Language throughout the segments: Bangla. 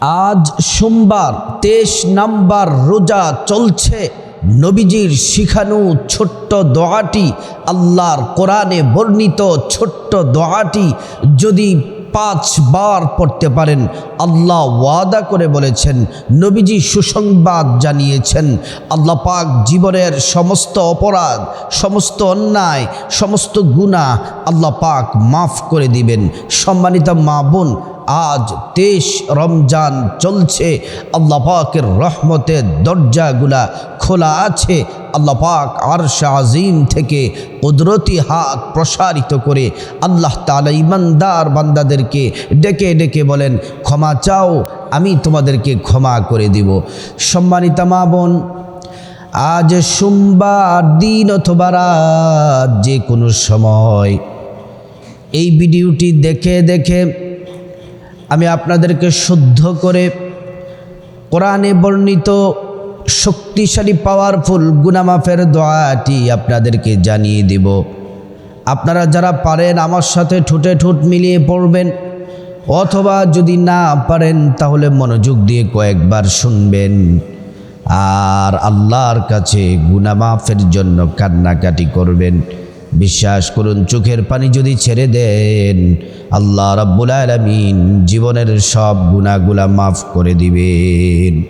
আজ সোমবার তেইশ নাম্বার রোজা চলছে। নবীজির শিখানো ছোট্ট দোয়াটি আল্লাহর কোরআনে বর্ণিত ছোট্ট দোয়াটি যদি পাঁচবার পড়তে পারেন আল্লাহ ওয়াদা করে বলেছেন, নবীজি সুসংবাদ জানিয়েছেন, আল্লাহ পাক জীবনের সমস্ত অপরাধ, সমস্ত অন্যায়, সমস্ত গুণা আল্লাহ পাক মাফ করে দিবেন। সম্মানিত মা বোন, আজ তেইশ রমজান চলছে, আল্লাহ পাকের রহমতের দরজাগুলা খোলা আছে, আল্লাহ পাক আর আজিম থেকে কুদরতি হাত প্রসারিত করে আল্লাহ তালা ইমানদার বান্দাদেরকে ডেকে ডেকে বলেন, ক্ষমা চাও, আমি তোমাদেরকে ক্ষমা করে দিব। সম্মানিতা মা বোন, আজ সোমবার দিন অথবা রাত যে কোনো সময় এই ভিডিওটি দেখে দেখে আমি আপনাদেরকে শুদ্ধ করে কোরআনে বর্ণিত শক্তিশালী পাওয়ারফুল গুনামাফের দোয়াটি আপনাদেরকে জানিয়ে দেব। আপনারা যারা পারেন আমার সাথে ঠোঁটে ঠোঁট মিলিয়ে পড়বেন। অথবা যদি না পারেন, তাহলে মনোযোগ দিয়ে কয়েকবার শুনবেন। আর আল্লাহর কাছে গুনামাফের জন্য কান্নাকাটি করবেন। বিশ্বাস করুন, চোখের পানি যদি ছেড়ে দেন, আল্লাহ রাব্বুল আলমিন জীবনের সব গুণাগুলা মাফ করে দিবেন।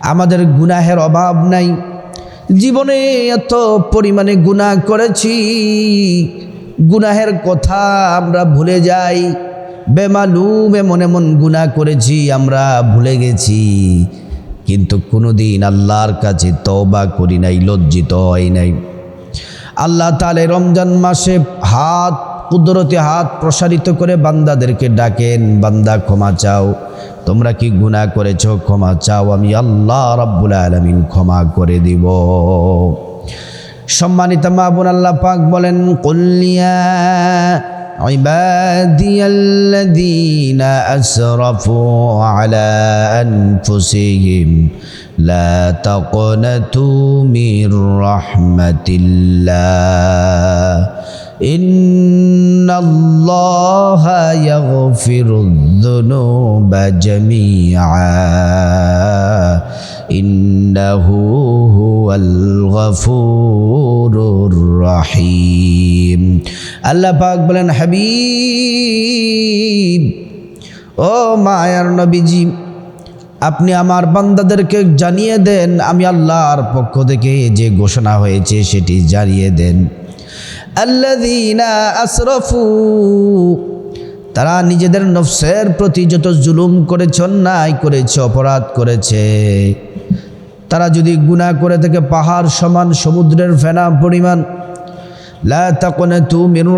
আমাদের গুনাহের অভাব নাই। জীবনে এত পরিমাণে গুনাহ করেছি। গুনাহের কথা আমরা ভুলে যাই। বেমালুম এমন এমন গুনাহ করেছি, আমরা ভুলে গেছি। কিন্তু কোনোদিন আল্লাহর কাছে তওবা করি নাই, লজ্জিত হয় নাই। আল্লাহ তালে রমজান মাসে হাত, কুদরতে হাত প্রসারিত করে বান্দাদেরকে ডাকেন, বান্দা ক্ষমা চাও, তোমরা কি গুণা করেছ, ক্ষমা চাও, আমি আল্লাহ রাব্বুল আলমিন ক্ষমা করে দিব। সম্মানিত মাহবুন আল্লাহ পাক বলেন কল্লিয়া عبادي الذين أسرفوا على أنفسهم لا تقنطوا من رحمة الله. إن الله يغفر الذنوب جميعا إنه هو الغفور الرحيم আল্লাহ পাক বলেন হাবিব ও মায়ার নবীজি আপনি আমার বান্দাদেরকে জানিয়ে দেন আমি আল্লাহর পক্ষ থেকে যে ঘোষণা হয়েছে সেটি জানিয়ে দেন আল্লাযীনা আসরাফু, তারা নিজেদের নফসের প্রতি যত জুলুম করেছে, অন্যায় করেছে, অপরাধ করেছে, তারা যদি গুনাহ করে থাকে পাহাড় সমান সমুদ্রের ফেনা পরিমাণ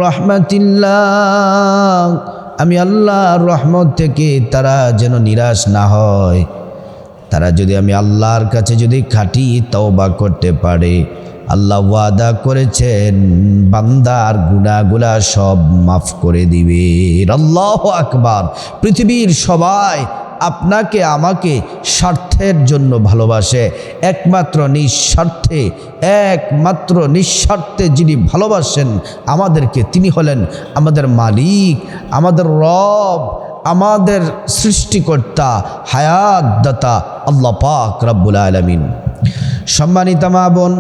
রাহমাতিল্লাহ, আমি আল্লাহর রহমত থেকে তারা যেন নিরাশ না হয়। তারা যদি আমি আল্লাহর কাছে যদি খাটি তওবা করতে পারে আল্লাহ ওয়াদা করেছেন, বান্দার গুনাগুলা সব মাফ করে দিবে। আল্লাহ আকবার। পৃথিবীর সবাই আপনাকে, আমাকে স্বার্থের জন্য ভালোবাসে। একমাত্র নিঃস্বার্থে একমাত্র নিঃস্বার্থে যিনি ভালোবাসেন আমাদেরকে, তিনি হলেন আমাদের মালিক, আমাদের রব, আমাদের সৃষ্টিকর্তা, হায়াতদাতা আল্লাহ পাক রব্বুল আলমিন। সম্মানিত মা বোন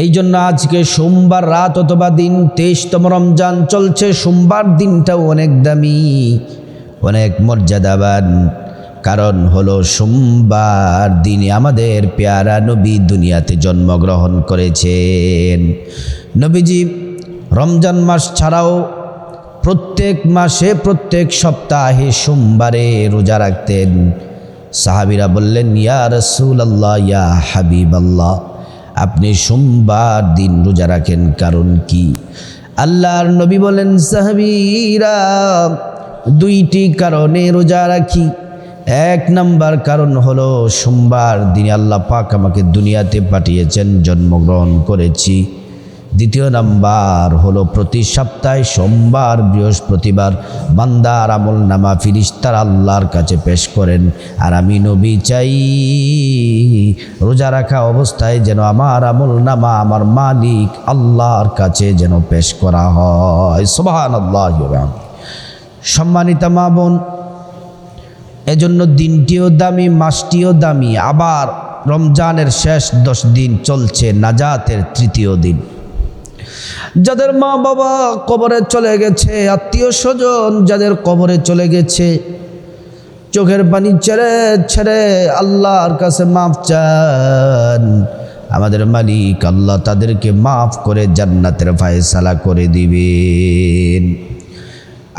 এই জন্য আজকে সোমবার রাত অথবা দিন তেইশতম রমজান চলছে, সোমবার দিনটাও অনেক দামি, অনেক মর্যাদাবান। কারণ হলো সোমবার দিনে আমাদের পেয়ারা নবী দুনিয়াতে জন্মগ্রহণ করেছেন। নবীজি রমজান মাস ছাড়াও প্রত্যেক মাসে, প্রত্যেক সপ্তাহে সোমবারে রোজা রাখতেন। সাহাবিরা বললেন, ইয়া রসুল আল্লাহ ইয়া হাবিব আল্লাহ আপনি সোমবার দিন রোজা রাখেন, কারণ কি? আল্লাহর নবী বলেন, সাহাবিরা দুইটি কারণে রোজা রাখি। এক নাম্বার কারণ হলো, সোমবার দিনে আল্লাহ পাক আমাকে দুনিয়াতে পাঠিয়েছেন, জন্মগ্রহণ করেছি। দ্বিতীয় নাম্বার হলো প্রতি সপ্তাহে সোমবার, বৃহস্পতিবার বান্দার আমল নামা ফিরিস্তার আল্লাহর কাছে পেশ করেন। আর আমি নবী চাই, রোজা রাখা অবস্থায় যেন আমার আমল নামা আমার মালিক আল্লাহর কাছে যেন পেশ করা হয়। সোবাহান আল্লাহ সম্মানিতা মা বোন, এজন্য দিনটিও দামি, মাসটিও দামি, আবার রমজানের শেষ দশ দিন চলছে, নাজাতের তৃতীয় দিন। যাদের মা বাবা কবরে চলে গেছে, আত্মীয় স্বজন যাদের কবরে চলে গেছে, চোখের পানি ছেড়ে ছেড়ে আল্লাহর কাছে মাফ চান। আমাদের মালিক আল্লাহ তাদেরকে মাফ করে জান্নাতের ফায়সালা করে দিবেন।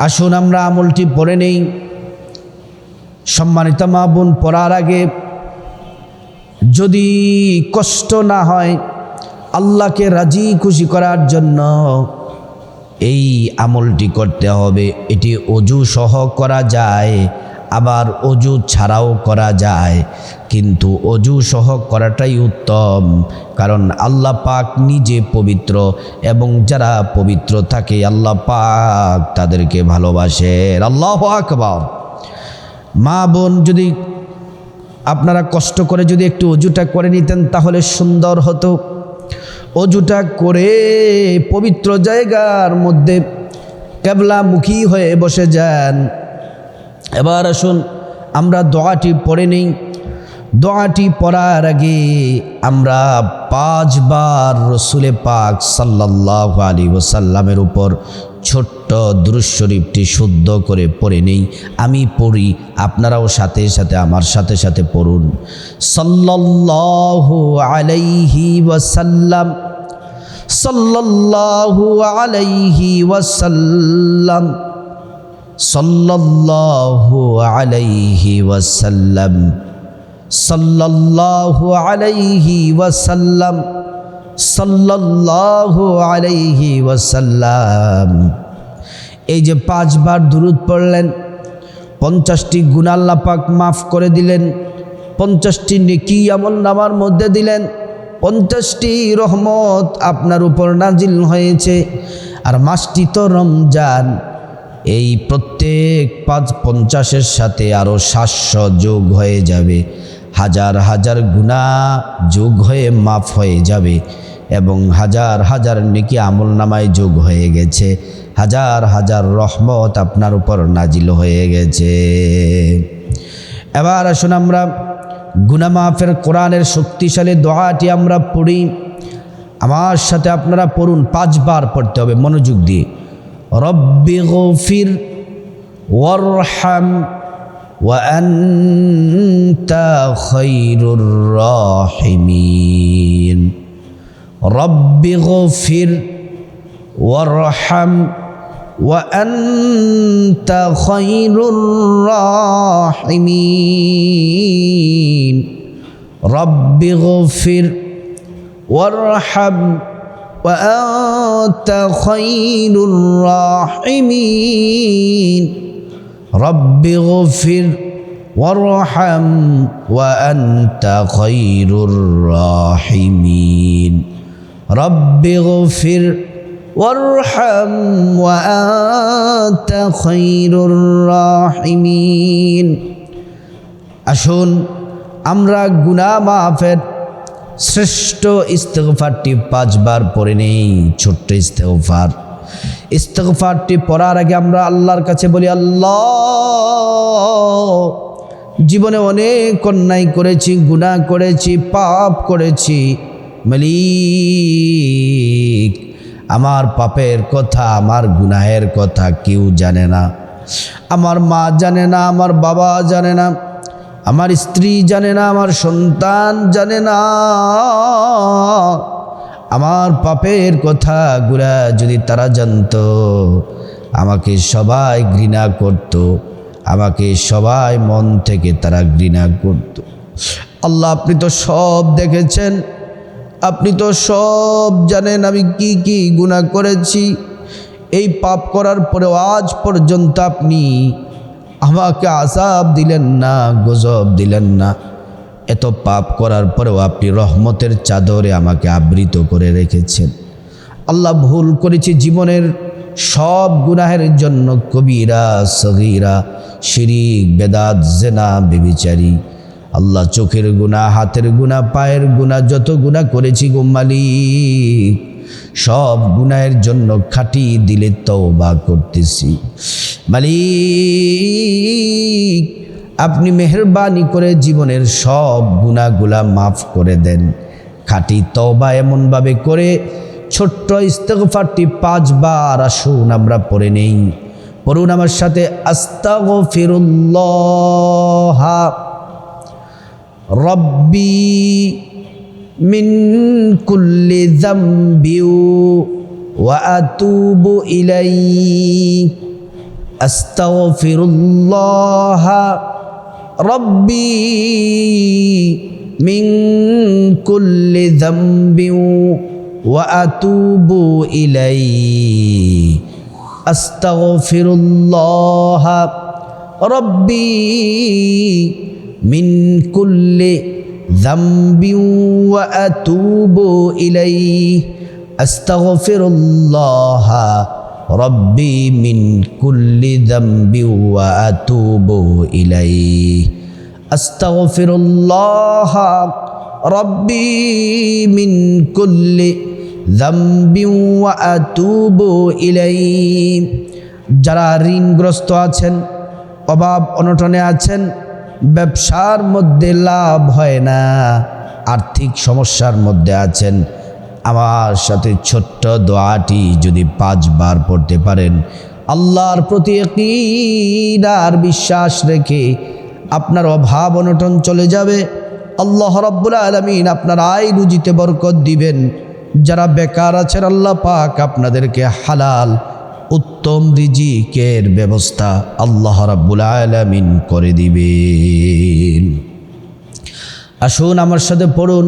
আসুন আমরা আমলটি পড়ে নেই। সম্মানিত মা বোন, পড়ার আগে যদি কষ্ট না হয় আল্লাহকে রাজি খুশি করার জন্য এই আমলটি করতে হবে। এটি অজু সহ করা যায়, আবার অজু ছাড়াও করা যায়। কিন্তু অজু সহ করাটাই উত্তম, কারণ আল্লাহ পাক নিজে পবিত্র এবং যারা পবিত্র থাকে আল্লাহ পাক তাদেরকে ভালোবাসে আল্লাহ আকবর। মা বোন যদি আপনারা কষ্ট করে যদি একটু অজুটা করে নিতেন তাহলে সুন্দর হতো। অজুটা করে পবিত্র জায়গার মধ্যে কেবলামুখী হয়ে বসে যান। এবার আসুন, আমরা দোয়াটি পড়ে নেই। দোয়াটি পড়ার আগে আমরা পাঁচবার রসুলে পাক সাল্লাহ আলী ওসাল্লামের উপর ছোট্ট দুরুশরীফটি শুদ্ধ করে পড়ে নেই। আমি পড়ি, আপনারাও সাথে সাথে আমার সাথে সাথে পড়ুন। সাল্লাল্লাহু আলাইহি ওয়াসাল্লাম, সাল্লাল্লাহু আলাইহি ওয়াসাল্লাম, সাল্লাল্লাহু আলাইহি ওয়াসাল্লাম, সাল্লাল্লাহু আলাইহি ওয়াসাল্লাম। সাল্লাল্লাহু আলাইহি ওয়াসাল্লাম। এই যে পাঁচবার দুরুদ পড়লেন, পঞ্চাশটি গুণাল্লা পাক মাফ করে দিলেন, পঞ্চাশটি নেকি আমল নামার মধ্যে দিলেন, পঞ্চাশটি রহমত আপনার উপর নাজিল হয়েছে। আর মাসটি তো রমজান, এই প্রত্যেক পাঁচ পঞ্চাশের সাথে আরও সাতশো যোগ হয়ে যাবে। হাজার হাজার গুণা যোগ হয়ে মাফ হয়ে যাবে এবং হাজার হাজার নেকি আমল নামায় যোগ হয়ে গেছে। হাজার হাজার রহমত আপনার উপর নাজিল হয়ে গেছে। এবার আসুন আমরা গুনামাফের কোরআনের শক্তিশালী দোয়াটি আমরা পড়ি। আমার সাথে আপনারা পড়ুন, পাঁচবার পড়তে হবে মনোযোগ দিয়ে। রব্বি গফির ওয়ারহাম وأنت خير الراحمين. رب اغفر وارحم وأنت خير الراحمين. رب اغفر وارحم وأنت خير الراحمين. رب اغفر وارحم وأنت خير الراحمين رب اغفر وارحم وأنت خير الراحمين আসুন আমরা গুনাহ মাফের শ্রেষ্ঠ ইস্তেগফারটি পাঁচবার পড়ে নেই ছোট্ট ইস্তেগফার ইস্তেগফারটি পড়ার আগে আমরা আল্লাহর কাছে বলি, আল্লাহ, জীবনে অনেক অন্যায় করেছি, গুনাহ করেছি, পাপ করেছি। মালিক, আমার পাপের কথা, আমার গুনাহের কথা কেউ জানে না। আমার মা জানে না, আমার বাবা জানে না, আমার স্ত্রী জানে না, আমার সন্তান জানে না। আমার পাপের কথা গুড়া যদি তারা জানতো, আমাকে সবাই ঘৃণা করত, আমাকে সবাই মন থেকে তারা ঘৃণা করত। আল্লাহ, আপনি তো সব দেখেছেন, আপনি তো সব জানেন আমি কি কি গুণা করেছি। এই পাপ করার পরেও আজ পর্যন্ত আপনি আমাকে আসাব দিলেন না, গজব দিলেন না। এত পাপ করার পরেও আপনি রহমতের চাদরে আমাকে আবৃত করে রেখেছেন। আল্লাহ ভুল করেছি জীবনের সব গুনাহের জন্য। কবিরা, সগিরা, শিরিক, বেদাত, জেনা, বেবিচারি। আল্লাহ চোখের গুণা হাতের গুণা পায়ের গুণা যত গুণা করেছি গোমালি সব গুনাহের জন্য খাটি দিলে তওবা করতেছি। মালিক আপনি মেহরবানি করে জীবনের সব গুণাগুলা মাফ করে দেন। খাঁটি তবা এমনভাবে করে ছোট্ট ইস্তফারটি পাঁচবার আসুন, আমরা পড়ে নেই। পড়ুন আমার সাথে আস্তাগ ফিরুল্লাহ রব্বি মিন কুল্লি যামবি ওয়া আতুবু ইলাইহি আস্তাগফিরুল্লাহ। ربي من كل ذنب وأتوب إليه. أستغفر الله ربي من كل ذنب وأتوب إليه. أستغفر الله রব্বি মিন কুল্লি দম্বি ইলাই আতুবু ইলাইহি। আস্তাগফিরুল্লাহ। রব্বি মিন কুল্লি দম্বি ওয়া আতুবু ইলাইহি। যারা ঋণগ্রস্ত আছেন, অভাব অনটনে আছেন, ব্যবসার মধ্যে লাভ হয় না, আর্থিক সমস্যার মধ্যে আছেন আমার সাথে ছোট্ট দোয়াটি যদি পাঁচবার পড়তে পারেন, আল্লাহর প্রতি আর বিশ্বাস রেখে আপনার অভাব অনটন চলে যাবে। আল্লাহ রব্বুল আলমিন আপনার আয় রুজিতে বরকত দিবেন। যারা বেকার আছেন, আল্লাহ পাক আপনাদেরকে হালাল, উত্তম রিজিকের ব্যবস্থা আল্লাহ রাব্বুল আলামিন করে দিবেন। আসুন আমার সাথে পড়ুন।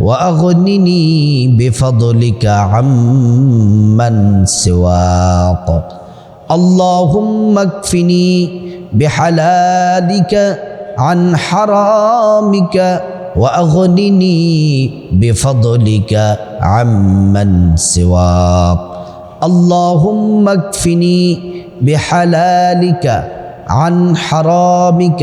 وأغنني بفضلك عمن سواك. اللهم اكفني بحلالك عن حرامك وأغنني بفضلك عمن سواك. اللهم اكفني بحلالك عن حرامك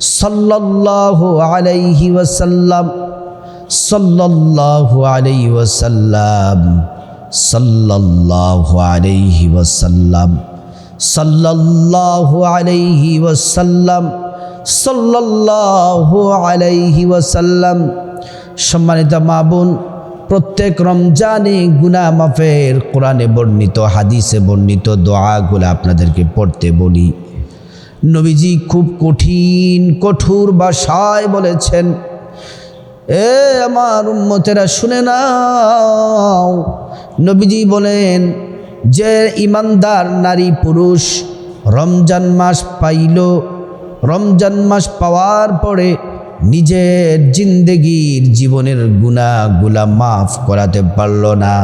সাল্লাল্লাহু আলাইহি ওয়াসাল্লাম, সাল্লাল্লাহু আলাইহি ওয়াসাল্লাম, সাল্লাল্লাহু আলাইহি ওয়াসাল্লাম, সাল্লাল্লাহু আলাইহি ওয়াসাল্লাম, সাল্লাল্লাহু আলাইহি ওয়াসাল্লাম। সম্মানিত মা বোন, প্রত্যেক রমজানে গুনা মাফের কোরআনে বর্ণিত, হাদিসে বর্ণিত দোয়াগুলো আপনাদেরকে পড়তে বলি। নবীজি খুব কঠিন, কঠোর ভাষায় বলেছেন, এ আমার উম্মতেরা শুনে নাও। নবীজি বলেন, যে ইমানদার নারী পুরুষ রমজান মাস পাইল, রমজান মাস পাওয়ার পরে নিজের জিন্দেগির জীবনের গুণাগুলা মাফ করাতে পারল না,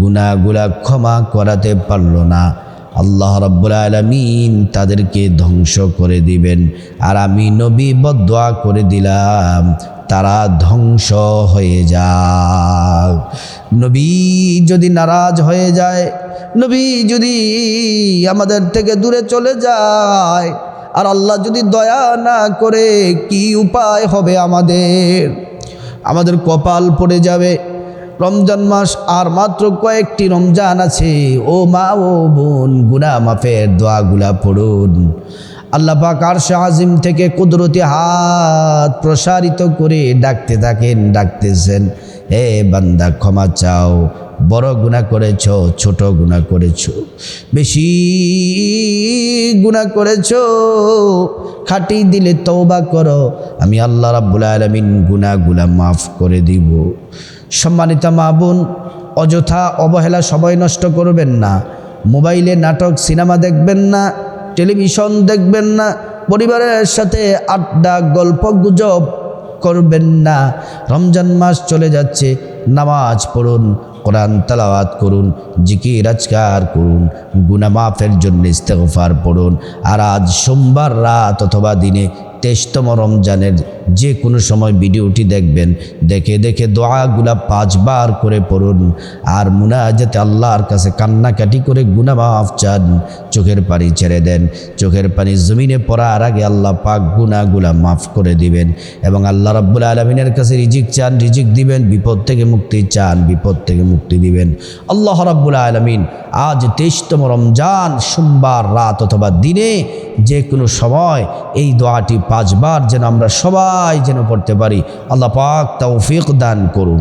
গুণাগুলা ক্ষমা করাতে পারল না। আল্লাহ রব্বুল আলমিন তাদেরকে ধ্বংস করে দিবেন। আর আমি নবী বদোয়া করে দিলাম, তারা ধ্বংস হয়ে যাক। নবী যদি নারাজ হয়ে যায়, নবী যদি আমাদের থেকে দূরে চলে যায়, আর আল্লাহ যদি দয়া না করে, কি উপায় হবে আমাদের? আমাদের কপাল পড়ে যাবে রমজান মাস আর মাত্র কয়েকটি রমজান আছে। ও মা, ও বোন গুনা মাফের দোয়াগুলা পড়ুন। আল্লাহ পাক আরশে আজিম থেকে কুদরতি হাত প্রসারিত করে ডাকতে থাকেন, ডাকতেছেন, হে বান্দা, ক্ষমা চাও। বড় গুণা করেছ, ছোট গুণা করেছ, বেশি গুণা করেছ, খাটি দিলে তওবা করো। আমি আল্লাহ রাব্বুল আলমিন গুণাগুলা মাফ করে দিব। সম্মানিত মা বোন, অযথা অবহেলা সময় নষ্ট করবেন না। মোবাইলে নাটক, সিনেমা দেখবেন না, টেলিভিশন দেখবেন না, পরিবারের সাথে আড্ডা, গল্প, গুজব করবেন না। রমজান মাস চলে যাচ্ছে, নামাজ পড়ুন। কোরআন তালাওয়াত করুন জিকি রাজকার করুন গুনা মাফের জন্য ইস্তেগফার পড়ুন। আর আজ সোমবার রাত অথবা দিনে তেইশতম রমজানের যে কোনো সময় ভিডিওটি দেখবেন, দেখে দেখে দোয়াগুলা পাঁচবার করে পড়ুন। আর মুনাজাতে আল্লাহর কাছে কান্নাকাটি করে গুনা মাফ চান, চোখের পানি ছেড়ে দেন। চোখের পানি জমিনে পড়ার আগে আল্লাহ পাক গুনাগুলা মাফ করে দিবেন এবং আল্লাহ রাব্বুল আলমিনের কাছে রিজিক চান, রিজিক দিবেন, বিপদ থেকে মুক্তি চান, বিপদ থেকে মুক্তি দিবেন। আল্লাহ রাব্বুল আলমিন আজ তেইশতম রমজান, সোমবার রাত অথবা দিনে যে কোনো সময় এই দোয়াটি পাঁচবার যেন আমরা সবাই যেন পড়তে পারি। আল্লাহ পাক তৌফিক দান করুন।